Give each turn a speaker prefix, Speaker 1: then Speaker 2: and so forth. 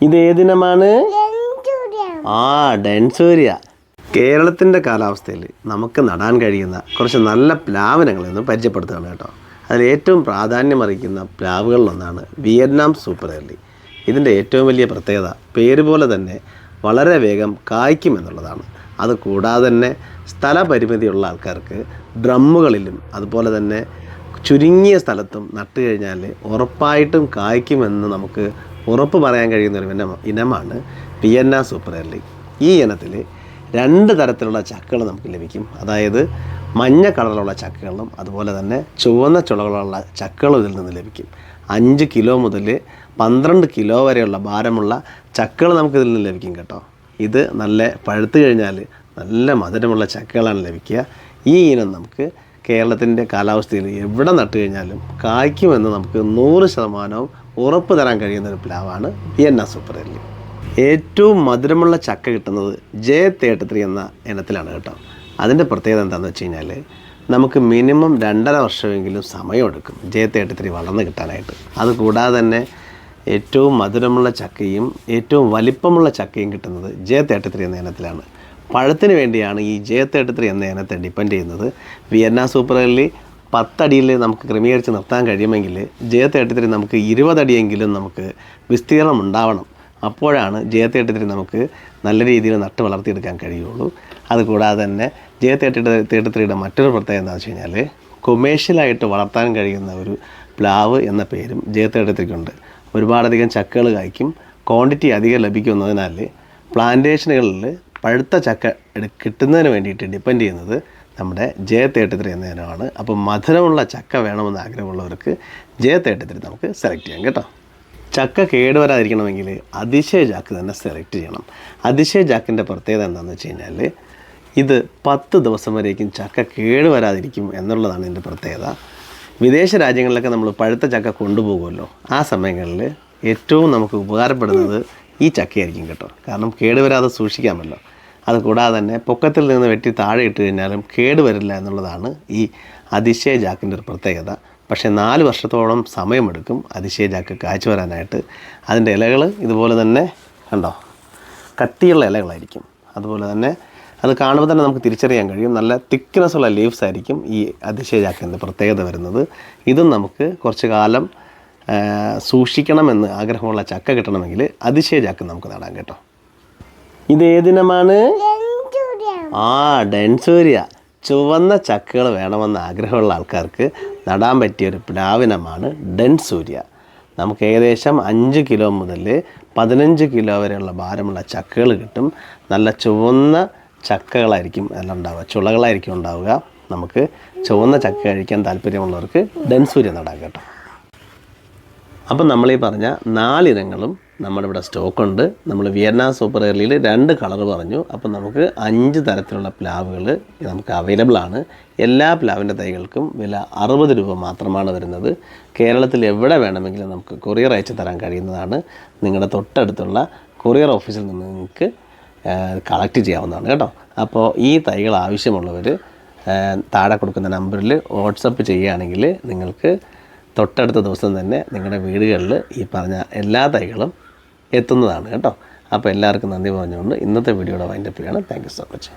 Speaker 1: ഇത് ഏതിനമാണ് ആ ഡെൻസൂരിയ. കേരളത്തിന്റെ കാലാവസ്ഥയിൽ നമുക്ക് നടാൻ കഴിയുന്ന കുറച്ച് നല്ല പ്ലാവനങ്ങളെന്ന് പരിചയപ്പെടുത്തുകയാണ് കേട്ടോ. അതിൽ ഏറ്റവും പ്രാധാന്യം അറിയിക്കുന്ന പ്ലാവുകളിലൊന്നാണ് വിയറ്റ്നാം സൂപ്പർ എർലി ഇതിന്റെ ഏറ്റവും വലിയ പ്രത്യേകത പേര് പോലെ തന്നെ വളരെ വേഗം കായ്ക്കുമെന്നുള്ളതാണ് അത് കൂടാതെ തന്നെ സ്ഥലപരിമിതിയുള്ള ആൾക്കാർക്ക് ഡ്രമ്മുകളിലും അതുപോലെ തന്നെ ചുരുങ്ങിയ സ്ഥലത്തും നട്ടു കഴിഞ്ഞാൽ ഉറപ്പായിട്ടും കായ്ക്കുമെന്ന് നമുക്ക് ഉറപ്പ് പറയാൻ കഴിയുന്ന ഒരു ഇനം ഇനമാണ് പിയന്ന സൂപ്പർ എർലി ഈ ഇനത്തിൽ രണ്ട് തരത്തിലുള്ള ചക്കകൾ നമുക്ക് ലഭിക്കും. അതായത് മഞ്ഞ കളറിലുള്ള ചക്കകളും അതുപോലെ തന്നെ ചുവന്ന ചുളകളുള്ള ചക്കകളും ഇതിൽ നിന്ന് ലഭിക്കും. അഞ്ച് കിലോ മുതൽ പന്ത്രണ്ട് കിലോ വരെയുള്ള ഭാരമുള്ള ചക്കകൾ നമുക്ക് ഇതിൽ നിന്ന് ലഭിക്കും കേട്ടോ. ഇത് നല്ല പഴുത്ത് കഴിഞ്ഞാൽ നല്ല മധുരമുള്ള ചക്കകളാണ് ലഭിക്കുക. ഈ ഇനം നമുക്ക് കേരളത്തിന്റെ കാലാവസ്ഥയിൽ എവിടെ നട്ടു കഴിഞ്ഞാലും കായ്ക്കുമെന്ന് നമുക്ക് നൂറ് ശതമാനവും ഉറപ്പ് തരാൻ കഴിയുന്ന ഒരു പ്ലാവാണ് വിയന്ന സൂപ്പർ എല്ലി ഏറ്റവും മധുരമുള്ള ചക്ക കിട്ടുന്നത് ജെ തേർട്ടി ത്രീ എന്ന ഇനത്തിലാണ് കേട്ടോ. അതിന്റെ പ്രത്യേകത എന്താണെന്ന് വെച്ച് കഴിഞ്ഞാൽ നമുക്ക് മിനിമം രണ്ടര വർഷമെങ്കിലും സമയമെടുക്കും ജെ തേർട്ടി ത്രീ വളർന്ന് കിട്ടാനായിട്ട്. അതുകൂടാതെ തന്നെ ഏറ്റവും മധുരമുള്ള ചക്കയും ഏറ്റവും വലിപ്പമുള്ള ചക്കയും കിട്ടുന്നത് ജെ തേർട്ടി ത്രീ എന്ന ഇനത്തിലാണ്. പഴത്തിന് വേണ്ടിയാണ് ഈ ജെ തേർട്ടി ത്രീ എന്ന ഇനത്തെ ഡിപ്പെൻഡ് ചെയ്യുന്നത് വിയന്ന സൂപ്പർ എല്ലി പത്തടിയിൽ നമുക്ക് ക്രമീകരിച്ച് നിർത്താൻ കഴിയുമെങ്കിൽ ജയത്തേട്ടത്തിന് നമുക്ക് ഇരുപതടിയെങ്കിലും നമുക്ക് വിസ്തീർണം ഉണ്ടാവണം. അപ്പോഴാണ് ജയത്തേട്ടത്തിന് നമുക്ക് നല്ല രീതിയിൽ നട്ട് വളർത്തിയെടുക്കാൻ കഴിയുള്ളൂ. അതുകൂടാതെ തന്നെ ജയത്തേട്ട തേർട്ടി മറ്റൊരു പ്രത്യേകത എന്താണെന്ന് വെച്ച് കഴിഞ്ഞാൽ കൊമേഴ്ഷ്യലായിട്ട് വളർത്താൻ കഴിയുന്ന ഒരു പ്ലാവ് എന്ന പേരും ജെ തേർട്ടി ത്രീക്കുണ്ട് ഒരുപാടധികം ചക്കകൾ കായ്ക്കും. ക്വാണ്ടിറ്റി അധികം ലഭിക്കുന്നതിനാൽ പ്ലാന്റേഷനുകളിൽ പഴുത്ത ചക്ക കിട്ടുന്നതിന് വേണ്ടിയിട്ട് ഡിപ്പെൻഡ് ചെയ്യുന്നത് നമ്മുടെ ജെ എന്നതിനാണ് എന്ന അപ്പോൾ മധുരമുള്ള ചക്ക വേണമെന്ന് ആഗ്രഹമുള്ളവർക്ക് ജെ നമുക്ക് സെലക്ട് ചെയ്യാം കേട്ടോ. ചക്ക കേടുവരാതിരിക്കണമെങ്കിൽ അതിശയ ചാക്ക് തന്നെ സെലക്ട് ചെയ്യണം. അതിശയ ചാക്കിന്റെ പ്രത്യേകത എന്താണെന്ന് വെച്ച് കഴിഞ്ഞാൽ ഇത് പത്ത് ദിവസം വരേക്കും ചക്ക കേടുവരാതിരിക്കും എന്നുള്ളതാണ് ഇതിന്റെ പ്രത്യേകത. വിദേശ രാജ്യങ്ങളിലൊക്കെ നമ്മൾ പഴുത്ത ചക്ക കൊണ്ടുപോകുമല്ലോ. ആ സമയങ്ങളിൽ ഏറ്റവും നമുക്ക് ഉപകാരപ്പെടുന്നത് ഈ ചക്കയായിരിക്കും കേട്ടോ. കാരണം കേടുവരാതെ സൂക്ഷിക്കാമല്ലോ. അതുകൂടാതെ തന്നെ പൊക്കത്തിൽ നിന്ന് വെട്ടി താഴെ ഇട്ട് കഴിഞ്ഞാലും കേടുവരില്ല എന്നുള്ളതാണ് ഈ അതിശയ ജാക്കിന്റെ ഒരു പ്രത്യേകത. പക്ഷേ നാല് വർഷത്തോളം സമയമെടുക്കും അതിശയ ജാക്ക് കാഴ്ച വരാനായിട്ട് അതിന്റെ ഇലകൾ ഇതുപോലെ തന്നെ കണ്ടോ? കട്ടിയുള്ള ഇലകളായിരിക്കും. അതുപോലെ തന്നെ അത് കാണുമ്പോൾ തന്നെ നമുക്ക് തിരിച്ചറിയാൻ കഴിയും. നല്ല തിക്നെസ് ഉള്ള ലീവ്സ് ആയിരിക്കും ഈ അതിശയ ജാക്കിന്റെ പ്രത്യേകത വരുന്നത്. ഇതും നമുക്ക് കുറച്ച് കാലം സൂക്ഷിക്കണമെന്ന് ആഗ്രഹമുള്ള ചക്ക കിട്ടണമെങ്കിൽ അതിശയ ജാക്ക് നമുക്ക് നേടാം കേട്ടോ. ഇത് ഏതിനമാണ് ആ ഡെൻസൂരിയ. ചുവന്ന ചക്കകൾ വേണമെന്ന് ആഗ്രഹമുള്ള ആൾക്കാർക്ക് നടാൻ പറ്റിയ ഒരു പ്ലാവിനമാണ് ഡെൻസൂര്യ. നമുക്ക് ഏകദേശം അഞ്ച് കിലോ മുതൽ പതിനഞ്ച് കിലോ വരെയുള്ള ഭാരമുള്ള ചക്കകൾ കിട്ടും. നല്ല ചുവന്ന ചക്കകളായിരിക്കും എല്ലാം ഉണ്ടാവുക. ചുളകളായിരിക്കും ഉണ്ടാവുക. നമുക്ക് ചുവന്ന ചക്ക കഴിക്കാൻ താല്പര്യമുള്ളവർക്ക് ഡെൻസൂര്യ നടാം കേട്ടോ. അപ്പം നമ്മൾ ഈ പറഞ്ഞ നാലിനങ്ങളും നമ്മളിവിടെ സ്റ്റോക്കുണ്ട്. നമ്മൾ വിയന്ന സൂപ്പർ എയർലിയിൽ രണ്ട് കളർ പറഞ്ഞു. അപ്പം നമുക്ക് അഞ്ച് തരത്തിലുള്ള പ്ലാവുകൾ നമുക്ക് അവൈലബിൾ ആണ് എല്ലാ പ്ലാവിന്റെ തൈകൾക്കും വില അറുപത് രൂപ മാത്രമാണ് വരുന്നത്. കേരളത്തിൽ എവിടെ വേണമെങ്കിലും നമുക്ക് കൊറിയർ അയച്ചു തരാൻ കഴിയുന്നതാണ്. നിങ്ങളുടെ തൊട്ടടുത്തുള്ള കൊറിയർ ഓഫീസിൽ നിന്ന് നിങ്ങൾക്ക് കളക്ട് ചെയ്യാവുന്നതാണ് കേട്ടോ. അപ്പോൾ ഈ തൈകൾ ആവശ്യമുള്ളവർ താഴെ കൊടുക്കുന്ന നമ്പറിൽ വാട്സപ്പ് ചെയ്യുകയാണെങ്കിൽ നിങ്ങൾക്ക് തൊട്ടടുത്ത ദിവസം തന്നെ നിങ്ങളുടെ വീടുകളിൽ ഈ പറഞ്ഞ എല്ലാ തൈകളും എത്തുന്നതാണ് കേട്ടോ. അപ്പോൾ എല്ലാവർക്കും നന്ദി പറഞ്ഞുകൊണ്ട് ഇന്നത്തെ വീഡിയോയുടെ wind up thank you so much